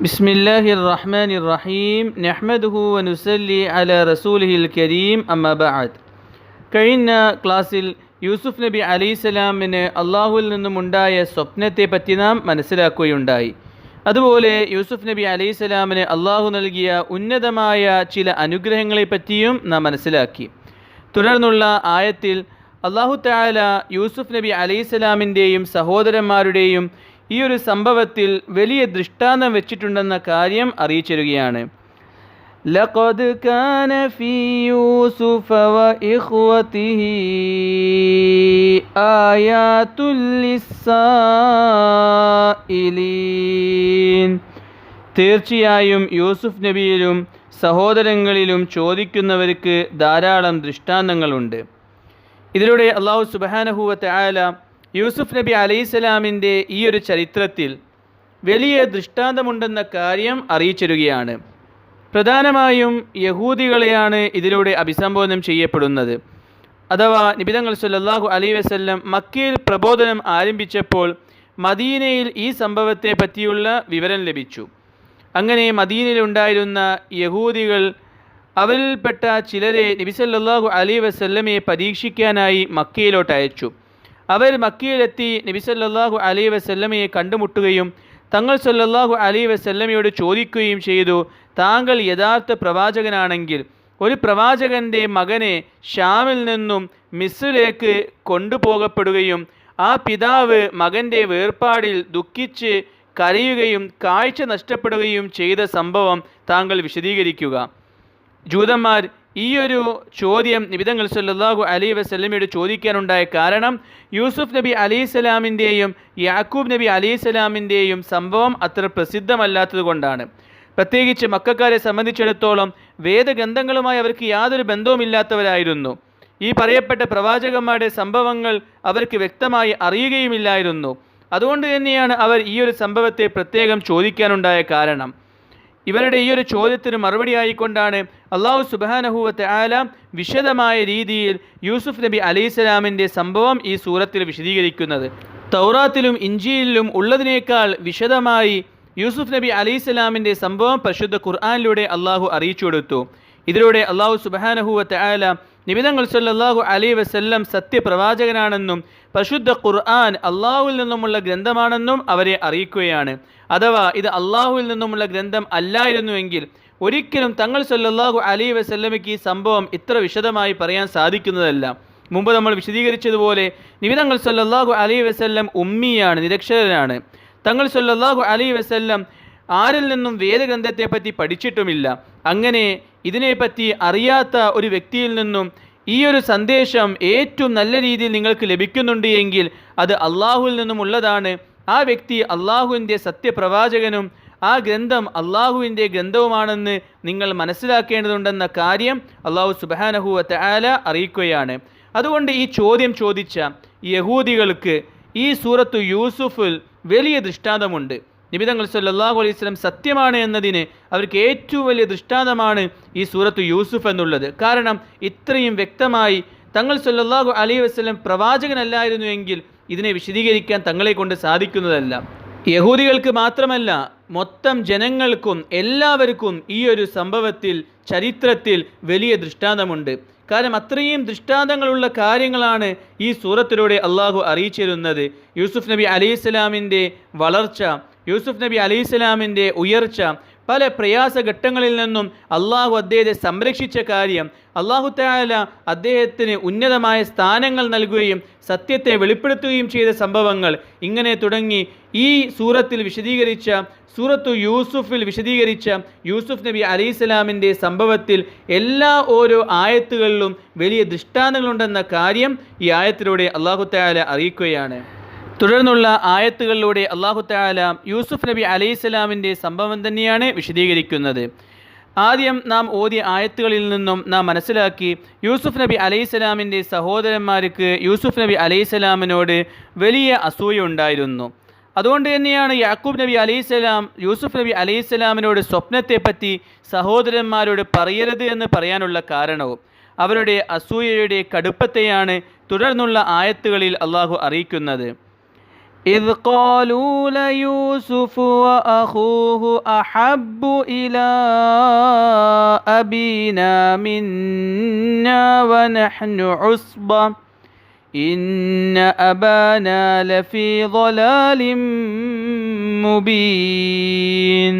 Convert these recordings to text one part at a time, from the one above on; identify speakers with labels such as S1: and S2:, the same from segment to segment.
S1: بسم الله الرحمن الرحيم نحمده ونسلي على رسوله الكريم أما بعد കഴിഞ്ഞ ക്ലാസ്സിൽ യൂസുഫ് നബി അലൈഹിസ്സലാമിന് അള്ളാഹുവിൽ നിന്നുമുണ്ടായ സ്വപ്നത്തെ പറ്റി നാം മനസ്സിലാക്കുകയുണ്ടായി അതുപോലെ യൂസുഫ് നബി അലൈഹിസ്സലാമിന് അള്ളാഹു നൽകിയ ഉന്നതമായ ചില അനുഗ്രഹങ്ങളെ പറ്റിയും നാം മനസ്സിലാക്കി തുടർന്നുള്ള ആയത്തിൽ അള്ളാഹു താല യൂസുഫ് നബി അലൈഹിസ്സലാമിൻ്റെയും സഹോദരന്മാരുടെയും ഈ ഒരു സംഭവത്തിൽ വലിയ ദൃഷ്ടാന്തം വെച്ചിട്ടുണ്ടെന്ന കാര്യം അറിയിച്ചിരുകയാണ് لقد كان في يوسف وإخوته آيات للسائلين തീർച്ചയായും യൂസുഫ് നബിയിലും സഹോദരങ്ങളിലും ചോദിക്കുന്നവർക്ക് ധാരാളം ദൃഷ്ടാന്തങ്ങളുണ്ട് ഇതിലൂടെ അള്ളാഹു സുബാനഹുവത്ത് ആല യൂസുഫ് നബി അലൈഹിസ്സലാമിന്റെ ഈ ഒരു ചരിത്രത്തിൽ വലിയ ദൃഷ്ടാന്തമുണ്ടെന്ന കാര്യം അറിയിച്ചിരുകയാണ്. പ്രധാനമായും യഹൂദികളെയാണ് ഇതിലൂടെ അഭിസംബോധനം ചെയ്യപ്പെടുന്നത്. അഥവാ നിബിതങ്ങൾ സല്ലല്ലാഹു അലൈ വസ്ല്ലം മക്കയിൽ പ്രബോധനം ആരംഭിച്ചപ്പോൾ മദീനയിൽ ഈ സംഭവത്തെ പറ്റിയുള്ള വിവരം ലഭിച്ചു. അങ്ങനെ മദീനയിലുണ്ടായിരുന്ന യഹൂദികൾ അവരിൽപ്പെട്ട ചിലരെ നബി സല്ലല്ലാഹു അലൈഹി വസല്ലമയെ പരീക്ഷിക്കാനായി മക്കയിലോട്ട് അയച്ചു. അവർ മക്കിയിലെത്തി നബി സല്ലാഹു അലൈഹി വസല്ലമയെ കണ്ടുമുട്ടുകയും തങ്ങൾ സല്ലാഹു അലൈഹി വസല്ലമയോട് ചോദിക്കുകയും ചെയ്തു താങ്കൾ യഥാർത്ഥ പ്രവാചകനാണെങ്കിൽ ഒരു പ്രവാചകന്റെ മകനെ ഷാമിൽ നിന്നും മിസ്സിലേക്ക് കൊണ്ടുപോകപ്പെടുകയും ആ പിതാവ് മകന്റെ വേർപാടിൽ ദുഃഖിച്ച് കരയുകയും കാഴ്ച നഷ്ടപ്പെടുകയും ചെയ്ത സംഭവം താങ്കൾ വിശദീകരിക്കുക. ജൂതന്മാർ ഈ ഒരു ചോദ്യം നിബിതങ്ങൾ സല്ലാഹു അലൈഹി വസ്ലമയോട് ചോദിക്കാനുണ്ടായ കാരണം യൂസുഫ് നബി അലൈഹി സ്വലാമിന്റെയും യാക്കൂബ് നബി അലൈഹി സ്വലാമിന്റെയും സംഭവം അത്ര പ്രസിദ്ധമല്ലാത്തത് കൊണ്ടാണ്. പ്രത്യേകിച്ച് മക്കാരെ സംബന്ധിച്ചിടത്തോളം വേദഗ്രന്ഥങ്ങളുമായി അവർക്ക് യാതൊരു ബന്ധവുമില്ലാത്തവരായിരുന്നു ഈ പറയപ്പെട്ട പ്രവാചകന്മാരുടെ സംഭവങ്ങൾ അവർക്ക് വ്യക്തമായി അറിയുകയുമില്ലായിരുന്നു. അതുകൊണ്ട് തന്നെയാണ് അവർ ഈ ഒരു സംഭവത്തെ പ്രത്യേകം ചോദിക്കാനുണ്ടായ കാരണം. ഇവരുടെ ഈ ഒരു ചോദ്യത്തിന് മറുപടി ആയിക്കൊണ്ടാണ് അള്ളാഹു സുബാനഹുവത്തെ ആല വിശദമായ രീതിയിൽ യൂസുഫ് നബി അലൈഹിസ്സലാമിന്റെ സംഭവം ഈ സൂറത്തിൽ വിശദീകരിക്കുന്നത്. തൗറാത്തിലും ഇഞ്ചിയിലും ഉള്ളതിനേക്കാൾ വിശദമായി യൂസുഫ് നബി അലൈഹിസ്സലാമിന്റെ സംഭവം പരിശുദ്ധ ഖുർആാനിലൂടെ അള്ളാഹു അറിയിച്ചു കൊടുത്തു. ഇതിലൂടെ അള്ളാഹു സുബാനഹുവത്തെ ആല നിബിതങ്ങൾ സല്ലാഹു അലി വസ്ല്ലം സത്യപ്രവാചകനാണെന്നും പരിശുദ്ധ ഖുർആൻ അള്ളാഹുവിൽ നിന്നുമുള്ള ഗ്രന്ഥമാണെന്നും അവരെ അറിയിക്കുകയാണ്. അഥവാ ഇത് അള്ളാഹുവിൽ നിന്നുമുള്ള ഗ്രന്ഥം അല്ലായിരുന്നുവെങ്കിൽ ഒരിക്കലും തങ്ങൾ സല്ലാഹു അലി വസ്ല്ലമയ്ക്ക് ഈ സംഭവം ഇത്ര വിശദമായി പറയാൻ സാധിക്കുന്നതല്ല. മുമ്പ് നമ്മൾ വിശദീകരിച്ചതുപോലെ നിബിതങ്ങൾ സല്ലാഹു അലി വസ്ല്ലം ഉമ്മിയാണ് നിരക്ഷരനാണ്. തങ്ങൾ സല്ലാഹു അലി വസല്ലം ആരിൽ നിന്നും വേദഗ്രന്ഥത്തെപ്പറ്റി പഠിച്ചിട്ടുമില്ല. അങ്ങനെ ഇതിനെപ്പറ്റി അറിയാത്ത ഒരു വ്യക്തിയിൽ നിന്നും ഈ ഒരു സന്ദേശം ഏറ്റവും നല്ല രീതിയിൽ നിങ്ങൾക്ക് ലഭിക്കുന്നുണ്ട് എങ്കിൽ അത് അള്ളാഹുവിൽ നിന്നുമുള്ളതാണ് ആ വ്യക്തി അള്ളാഹുവിന്റെ സത്യപ്രവാചകനും ആ ഗ്രന്ഥം അള്ളാഹുവിന്റെ ഗ്രന്ഥവുമാണെന്ന് നിങ്ങൾ മനസ്സിലാക്കേണ്ടതുണ്ടെന്ന കാര്യം അള്ളാഹു സുബാനഹുവത്തെ ആല അറിയിക്കുകയാണ്. അതുകൊണ്ട് ഈ ചോദ്യം ചോദിച്ച യഹൂദികൾക്ക് ഈ സൂറത്തു യൂസുഫിൽ വലിയ ദൃഷ്ടാന്തമുണ്ട്. നിബിതങ്ങൾ സല്ലാഹു അലൈഹി സ്വലം സത്യമാണ് എന്നതിന് അവർക്ക് ഏറ്റവും വലിയ ദൃഷ്ടാന്തമാണ് ഈ സൂറത്ത് യൂസുഫ് എന്നുള്ളത്. കാരണം ഇത്രയും വ്യക്തമായി തങ്ങൾ സല്ലാഹു അലൈഹി വസ്ലം പ്രവാചകനല്ലായിരുന്നു എങ്കിൽ ഇതിനെ വിശദീകരിക്കാൻ തങ്ങളെ കൊണ്ട് സാധിക്കുന്നതല്ല. യഹൂദികൾക്ക് മാത്രമല്ല മൊത്തം ജനങ്ങൾക്കും എല്ലാവർക്കും ഈ ഒരു സംഭവത്തിൽ ചരിത്രത്തിൽ വലിയ ദൃഷ്ടാന്തമുണ്ട്. കാരണം അത്രയും ദൃഷ്ടാന്തങ്ങളുള്ള കാര്യങ്ങളാണ് ഈ സൂറത്തിലൂടെ അള്ളാഹു അറിയിച്ചിരുന്നത്. യൂസുഫ് നബി അലൈഹിസ്സലാമിന്റെ വളർച്ച യൂസുഫ് നബി അലി ഇസ്ലാമിന്റെ ഉയർച്ച പല പ്രയാസഘട്ടങ്ങളിൽ നിന്നും അള്ളാഹു അദ്ദേഹത്തെ സംരക്ഷിച്ച കാര്യം അള്ളാഹു താല അദ്ദേഹത്തിന് ഉന്നതമായ സ്ഥാനങ്ങൾ നൽകുകയും സത്യത്തെ വെളിപ്പെടുത്തുകയും ചെയ്ത സംഭവങ്ങൾ ഇങ്ങനെ തുടങ്ങി. ഈ സൂറത്തിൽ വിശദീകരിച്ച സൂറത്തു യൂസുഫിൽ വിശദീകരിച്ച യൂസുഫ് നബി അലി ഇസ്ലാമിന്റെ സംഭവത്തിൽ എല്ലാ ഓരോ ആയത്തുകളിലും വലിയ ദൃഷ്ടാന്തങ്ങളുണ്ടെന്ന കാര്യം ഈ ആയത്തിലൂടെ അള്ളാഹു താല അറിയിക്കുകയാണ്. തുടർന്നുള്ള ആയത്തുകളിലൂടെ അള്ളാഹു താല യൂസുഫ് നബി അലൈഹിസ്സലാമിന്റെ സംഭവം തന്നെയാണ് വിശദീകരിക്കുന്നത്. ആദ്യം നാം ഓതിയ ആയത്തുകളിൽ നിന്നും നാം മനസ്സിലാക്കി യൂസുഫ് നബി അലൈഹിസ്സലാമിന്റെ സഹോദരന്മാർക്ക് യൂസുഫ് നബി അലൈഹിസ്സലാമിനോട് വലിയ അസൂയ ഉണ്ടായിരുന്നു. അതുകൊണ്ട് തന്നെയാണ് യാക്കൂബ് നബി അലൈഹിസ്സലാം യൂസുഫ് നബി അലൈഹിസ്സലാമിനോട് സ്വപ്നത്തെപ്പറ്റി സഹോദരന്മാരോട് പറയരുത് എന്ന് പറയാനുള്ള കാരണവും അവരുടെ അസൂയയുടെ കടുപ്പത്തെയാണ് തുടർന്നുള്ള ആയത്തുകളിൽ അള്ളാഹു അറിയിക്കുന്നത്. إذ قالوا ليوسف وأخوه أحب إلى أبينا منا ونحن عصبة إن أبانا لفي ضلال مبين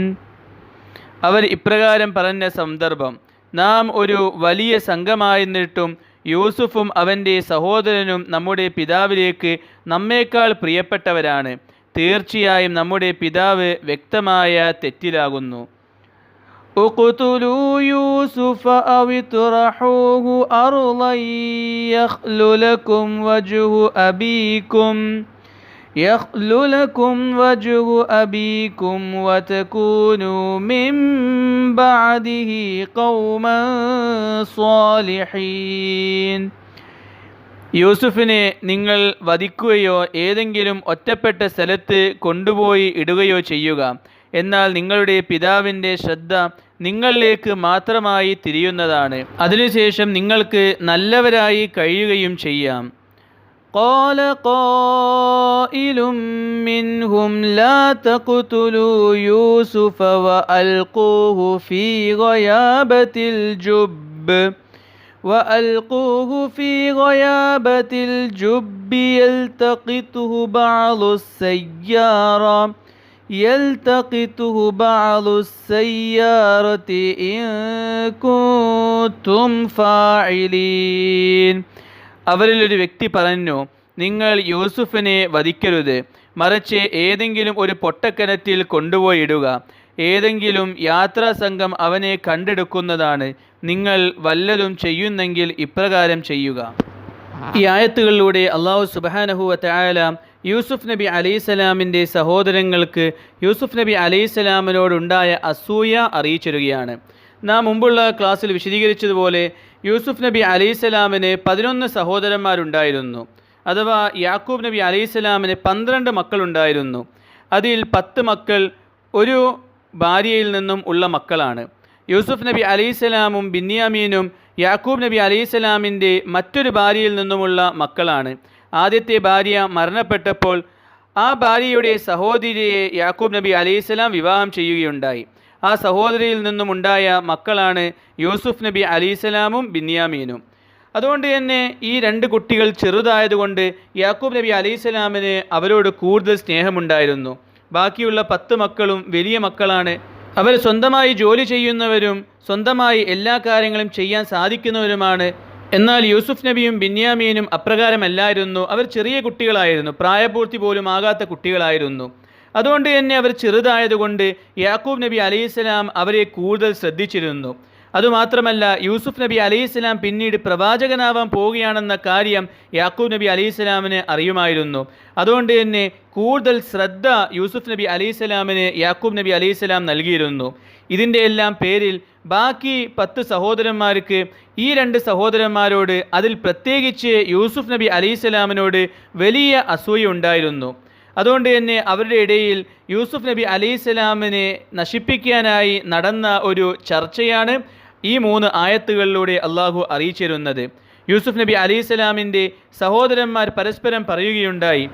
S1: അവർ ഇപ്രകാരം പറഞ്ഞ സന്ദർഭം നാം ഒരു വലിയ സംഘമായിരുന്നിട്ടും യൂസുഫും അവൻ്റെ സഹോദരനും നമ്മുടെ പിതാവിലേക്ക് നമ്മേക്കാൾ പ്രിയപ്പെട്ടവരാണ് തീർച്ചയായും നമ്മുടെ പിതാവ് വ്യക്തമായ തെറ്റിലാകുന്നു اقتلوا يوسف أو اطرحوه أرضا يخل لكم وجه أبيكم يخل لكم وجه أبيكم وتكونوا من بعده قوما صالحين യൂസുഫിനെ നിങ്ങൾ വധിക്കുകയോ ഏതെങ്കിലും ഒറ്റപ്പെട്ട സ്ഥലത്ത് കൊണ്ടുപോയി ഇടുകയോ ചെയ്യുക എന്നാൽ നിങ്ങളുടെ പിതാവിൻ്റെ ശ്രദ്ധ നിങ്ങളിലേക്ക് മാത്രമായി തിരിയുന്നതാണ് അതിനുശേഷം നിങ്ങൾക്ക് നല്ലവരായി കഴിയുകയും ചെയ്യാം قال قائل منهم لا تقتلوا يوسف وألقوه في غيابة الجب. وألقوه في غيابة الجب يلتقطه بعض السيارة. يلتقطه بعض السيارة إن كنتم فاعلين. അവരിൽ ഒരു വ്യക്തി പറഞ്ഞു നിങ്ങൾ യൂസുഫിനെ വധിക്കരുത്. മറിച്ച് ഏതെങ്കിലും ഒരു പൊട്ടക്കിണറ്റിൽ കൊണ്ടുപോയിടുക. ഏതെങ്കിലും യാത്രാ സംഘം അവനെ കണ്ടെടുക്കുന്നതാണ്. നിങ്ങൾ വല്ലതും ചെയ്യുന്നെങ്കിൽ ഇപ്രകാരം ചെയ്യുക. ഈ ആയത്തുകളിലൂടെ അള്ളാഹു സുബാനഹുവ തയാല യൂസുഫ് നബി അലൈസലാമിന്റെ സഹോദരങ്ങൾക്ക് യൂസുഫ് നബി അലൈഹിസ്സലാമിനോടുണ്ടായ അസൂയ അറിയിച്ചിരുകയാണ്. നാം മുമ്പുള്ള ക്ലാസ്സിൽ വിശദീകരിച്ചതുപോലെ യൂസുഫ് നബി അലൈഹിസ്സലാമിന് പതിനൊന്ന് സഹോദരന്മാരുണ്ടായിരുന്നു. അഥവാ യാക്കൂബ് നബി അലൈഹിസ്സലാമിന് പന്ത്രണ്ട് മക്കളുണ്ടായിരുന്നു. അതിൽ പത്ത് മക്കൾ ഒരു ഭാര്യയിൽ നിന്നും ഉള്ള മക്കളാണ്. യൂസുഫ് നബി അലൈഹിസ്സലാമും ബിന്യാമീനും യാക്കൂബ് നബി അലൈഹിസ്സലാമിന്റെ മറ്റൊരു ഭാര്യയിൽ നിന്നുമുള്ള മക്കളാണ്. ആദ്യത്തെ ഭാര്യ മരണപ്പെട്ടപ്പോൾ ആ ഭാര്യയുടെ സഹോദരിയെ യാക്കൂബ് നബി അലൈഹിസ്സലാം വിവാഹം ചെയ്യുകയുണ്ടായി. ആ സഹോദരിയിൽ നിന്നുമുണ്ടായ മക്കളാണ് യൂസുഫ് നബി അലൈഹിസ്സലാമും ബിന്യാമീനും. അതുകൊണ്ട് തന്നെ ഈ രണ്ട് കുട്ടികൾ ചെറുതായതുകൊണ്ട് യാക്കൂബ് നബി അലൈഹിസ്സലാമിന് അവരോട് കൂടുതൽ സ്നേഹമുണ്ടായിരുന്നു. ബാക്കിയുള്ള പത്ത് മക്കളും വലിയ മക്കളാണ്. അവർ സ്വന്തമായി ജോലി ചെയ്യുന്നവരും സ്വന്തമായി എല്ലാ കാര്യങ്ങളും ചെയ്യാൻ സാധിക്കുന്നവരുമാണ്. എന്നാൽ യൂസുഫ് നബിയും ബിന്യാമീനും അപ്രകാരമല്ലായിരുന്നു. അവർ ചെറിയ കുട്ടികളായിരുന്നു. പ്രായപൂർത്തി പോലും ആകാത്ത കുട്ടികളായിരുന്നു. അതുകൊണ്ട് തന്നെ അവർ ചെറുതായതുകൊണ്ട് യാക്കൂബ് നബി അലൈഹിസ്സലാം അവരെ കൂടുതൽ ശ്രദ്ധിച്ചിരുന്നു. അതുമാത്രമല്ല യൂസുഫ് നബി അലൈഹിസ്സലാം പിന്നീട് പ്രവാചകനാവാൻ പോവുകയാണെന്ന കാര്യം യാക്കൂബ് നബി അലൈഹിസ്സലാമിന് അറിയുമായിരുന്നു. അതുകൊണ്ട് തന്നെ കൂടുതൽ ശ്രദ്ധ യൂസുഫ് നബി അലൈഹിസ്സലാമിന് യാക്കൂബ് നബി അലൈഹിസ്സലാം നൽകിയിരുന്നു. ഇതിന്റെ എല്ലാം പേരിൽ ബാക്കി പത്ത് സഹോദരന്മാർക്ക് ഈ രണ്ട് സഹോദരന്മാരോട് അതിൽ പ്രത്യേകിച്ച് യൂസുഫ് നബി അലൈഹിസ്സലാമിനോട് വലിയ അസൂയ ഉണ്ടായിരുന്നു. അതുകൊണ്ട് തന്നെ അവരുടെ ഇടയിൽ യൂസുഫ് നബി അലൈഹിസ്സലാമിനെ നശിപ്പിക്കാനായി നടന്ന ഒരു ചർച്ചയാണ് ഈ മൂന്ന് ആയത്തുകളിലൂടെ അള്ളാഹു അറിയിച്ചിരുന്നത്. യൂസുഫ് നബി അലൈഹിസ്സലാമിന്റെ സഹോദരന്മാർ പരസ്പരം പറയുകയുണ്ടായി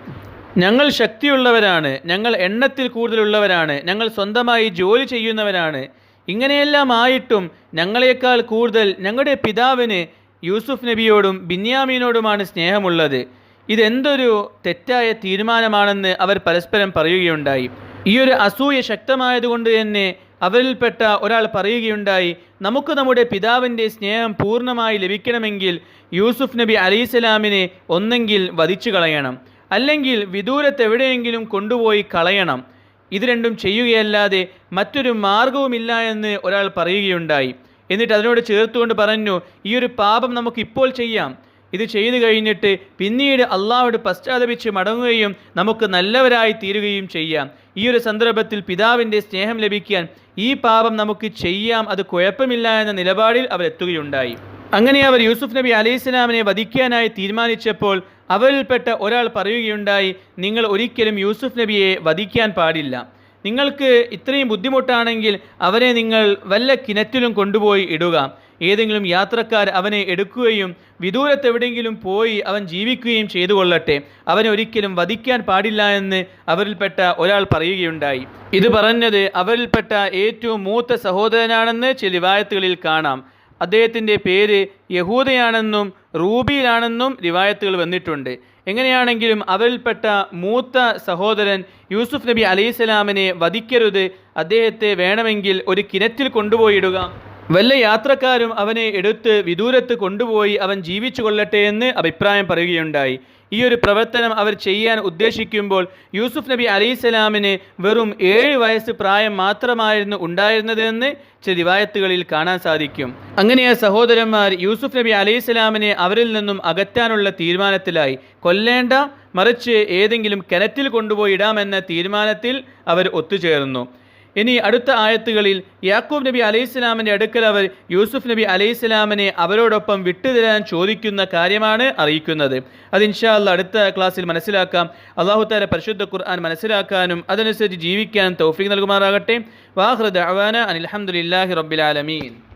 S1: ഞങ്ങൾ ശക്തിയുള്ളവരാണ് ഞങ്ങൾ എണ്ണത്തിൽ കൂടുതലുള്ളവരാണ് ഞങ്ങൾ സ്വന്തമായി ജോലി ചെയ്യുന്നവരാണ്. ഇങ്ങനെയെല്ലാം ആയിട്ടും ഞങ്ങളെക്കാൾ കൂടുതൽ ഞങ്ങളുടെ പിതാവിന് യൂസുഫ് നബിയോടും ബിന്യാമീനോടുമാണ് സ്നേഹമുള്ളത്. ഇതെന്തൊരു തെറ്റായ തീരുമാനമാണെന്ന് അവർ പരസ്പരം പറയുകയുണ്ടായി. ഈ ഒരു അസൂയ ശക്തമായതുകൊണ്ട് തന്നെ അവരിൽപ്പെട്ട ഒരാൾ പറയുകയുണ്ടായി നമുക്ക് നമ്മുടെ പിതാവിന്റെ സ്നേഹം പൂർണമായി ലഭിക്കണമെങ്കിൽ യൂസുഫ് നബി അലൈസലാമിനെ ഒന്നെങ്കിൽ വധിച്ചു കളയണം അല്ലെങ്കിൽ വിദൂരത്തെവിടെയെങ്കിലും കൊണ്ടുപോയി കളയണം. ഇത് രണ്ടും ചെയ്യുകയല്ലാതെ മറ്റൊരു മാർഗവുമില്ല എന്ന് ഒരാൾ പറയുകയുണ്ടായി. എന്നിട്ട് അതിനോട് ചേർത്തുകൊണ്ട് പറഞ്ഞു ഈ ഒരു പാപം നമുക്ക് ഇപ്പോൾ ചെയ്യാം. ഇത് ചെയ്തു കഴിഞ്ഞിട്ട് പിന്നീട് അള്ളാഹോട് പശ്ചാത്തപിച്ച് മടങ്ങുകയും നമുക്ക് നല്ലവരായി തീരുകയും ചെയ്യാം. ഈ ഒരു സന്ദർഭത്തിൽ പിതാവിന്റെ സ്നേഹം ലഭിക്കാൻ ഈ പാപം നമുക്ക് ചെയ്യാം. അത് കുഴപ്പമില്ല എന്ന നിലപാടിൽ അവർ എത്തുകയുണ്ടായി. അങ്ങനെ അവർ യൂസുഫ് നബി അലൈഹി സ്വലാമിനെ വധിക്കാനായി തീരുമാനിച്ചപ്പോൾ അവരിൽപ്പെട്ട ഒരാൾ പറയുകയുണ്ടായി നിങ്ങൾ ഒരിക്കലും യൂസുഫ് നബിയെ വധിക്കാൻ പാടില്ല. നിങ്ങൾക്ക് ഇത്രയും ബുദ്ധിമുട്ടാണെങ്കിൽ അവരെ നിങ്ങൾ വല്ല കിണറ്റിലും കൊണ്ടുപോയി ഇടുക. ഏതെങ്കിലും യാത്രക്കാർ അവനെ എടുക്കുകയും വിദൂരത്തെവിടെയെങ്കിലും പോയി അവൻ ജീവിക്കുകയും ചെയ്തു കൊള്ളട്ടെ അവനെ ഒരിക്കലും വധിക്കാൻ പാടില്ല എന്ന് അവരിൽപ്പെട്ട ഒരാൾ പറയുകയുണ്ടായി. ഇത് പറഞ്ഞത് അവരിൽപ്പെട്ട ഏറ്റവും മൂത്ത സഹോദരനാണെന്ന് ചില റിവായത്തുകളിൽ കാണാം. അദ്ദേഹത്തിന്റെ പേര് യഹൂദയാണെന്നും റൂബിയിലാണെന്നും രിവായത്തുകൾ വന്നിട്ടുണ്ട്. എങ്ങനെയാണെങ്കിലും അവരിൽപ്പെട്ട മൂത്ത സഹോദരൻ യൂസുഫ് നബി അലൈഹിസ്സലാമിനെ വധിക്കരുത്. അദ്ദേഹത്തെ വേണമെങ്കിൽ ഒരു കിണറ്റിൽ കൊണ്ടുപോയിടുക വല്ല യാത്രക്കാരും അവനെ എടുത്ത് വിദൂരത്ത് കൊണ്ടുപോയി അവൻ ജീവിച്ചു കൊള്ളട്ടെ എന്ന് അഭിപ്രായം പറയുകയുണ്ടായി. ഈ ഒരു പ്രവർത്തനം അവർ ചെയ്യാൻ ഉദ്ദേശിക്കുമ്പോൾ യൂസുഫ് നബി അലൈഹിസ്സലാമിന് വെറും ഏഴ് വയസ്സ് പ്രായം മാത്രമായിരുന്നു ഉണ്ടായിരുന്നതെന്ന് ചില റിവായത്തുകളിൽ കാണാൻ സാധിക്കും. അങ്ങനെ ആ സഹോദരന്മാർ യൂസുഫ് നബി അലൈഹിസ്സലാമിനെ അവരിൽ നിന്നും അകറ്റാനുള്ള തീരുമാനത്തിലായി. കൊല്ലേണ്ട മറിച്ച് ഏതെങ്കിലും കിണറ്റിൽ കൊണ്ടുപോയി ഇടാമെന്ന തീരുമാനത്തിൽ അവർ ഒത്തുചേർന്നു. ഇനി അടുത്ത ആയത്തുകളിൽ യാക്കൂബ് നബി അലൈഹിസ്ലാമിന്റെ അടുക്കൽ അവർ യൂസുഫ് നബി അലൈഹിസ്സലാമിനെ അവരോടൊപ്പം വിട്ടുതരാൻ ചോദിക്കുന്ന കാര്യമാണ് അറിയിക്കുന്നത്. അത് ഇൻഷാ അല്ലാ അടുത്ത ക്ലാസ്സിൽ മനസ്സിലാക്കാം. അള്ളാഹു താല പരിശുദ്ധ ഖുർആൻ മനസ്സിലാക്കാനും അതനുസരിച്ച് ജീവിക്കാനും തൗഫീഖ് നൽകുമാറാകട്ടെ. വാഹൃദ് അവാന അനിൽഹമുല്ലാഹി റബ്ബിൽ ആലമീൻ.